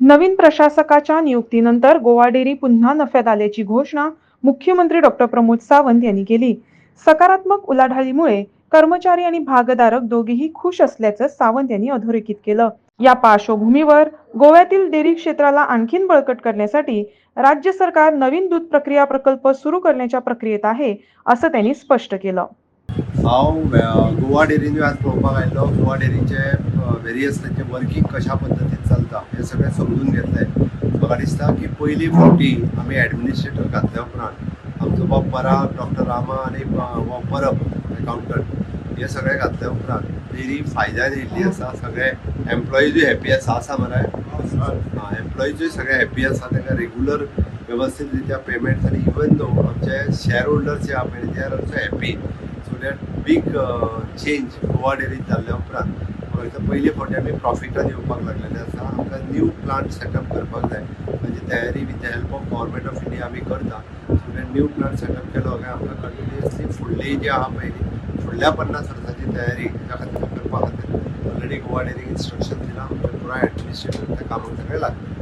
नवीन प्रशासकाच्या नियुक्तीनंतर Goa dairy पुन्हा नफ्यात आल्याची घोषणा मुख्यमंत्री डॉक्टर प्रमोद सावंत यांनी केली. सकारात्मक उलाढालीमुळे कर्मचारी आणि भागधारक दोघेही खुश असल्याचं सावंत यांनी अधोरेखित केलं. या पार्श्वभूमीवर गोव्यातील डेअरी क्षेत्राला आणखीन बळकट करण्यासाठी राज्य सरकार नवीन दूध प्रक्रिया प्रकल्प सुरू करण्याच्या प्रक्रियेत आहे असं त्यांनी स्पष्ट केलं. हांव गोवा डेरीन आज पळोवपाक आयिल्लो. गोवा डेरीचे वेरियस तांचे वर्कींग कशा पद्दतीन चलता हें सगळें समजून घेतलें म्हाका दिसता की पयलीं फावटी आमी एडमिनिस्ट्रेटर घातल्या उपरांत आमचो बाब पराग डॉक्टर रामा आनी ब- हो परब अकाउंटंट हे सगळे घातल्या उपरांत डेरी फायद्यान येयल्ली आसा. सगळे एम्प्लॉईजूय हॅपी आसा आसा मरे. एम्प्लॉईजूय सगळे हॅप्पी आसा. तांकां रेगुलर वेवस्थीत रित्या पेमेंट आनी इवन दो आमचे शेअर होल्डर्स जे आहा पळय ते are also happy so that big change Goa डेअरीत जाल्ल्या उपरांत म्हाका पयले फावटी आमी प्रॉफिटान येवपाक लागलेले आसा आमकां न्यू प्लांट सेटअप करपाक जाय म्हणजे तयारी with the help of government of India आमी करता न्यू प्लांट सेटअप केलो काय आमकां कंटिन्युअसली फुडली जी आहा पळय फुडल्या पन्नास वर्सांची तयारी त्या खातीर करपा खातीर ऑलरेडी गोवा डेरीक इन्स्ट्रक्शन दिला आमच्या पुराय एडमिनिस्ट्रेटर त्या कामाक सगळें लागता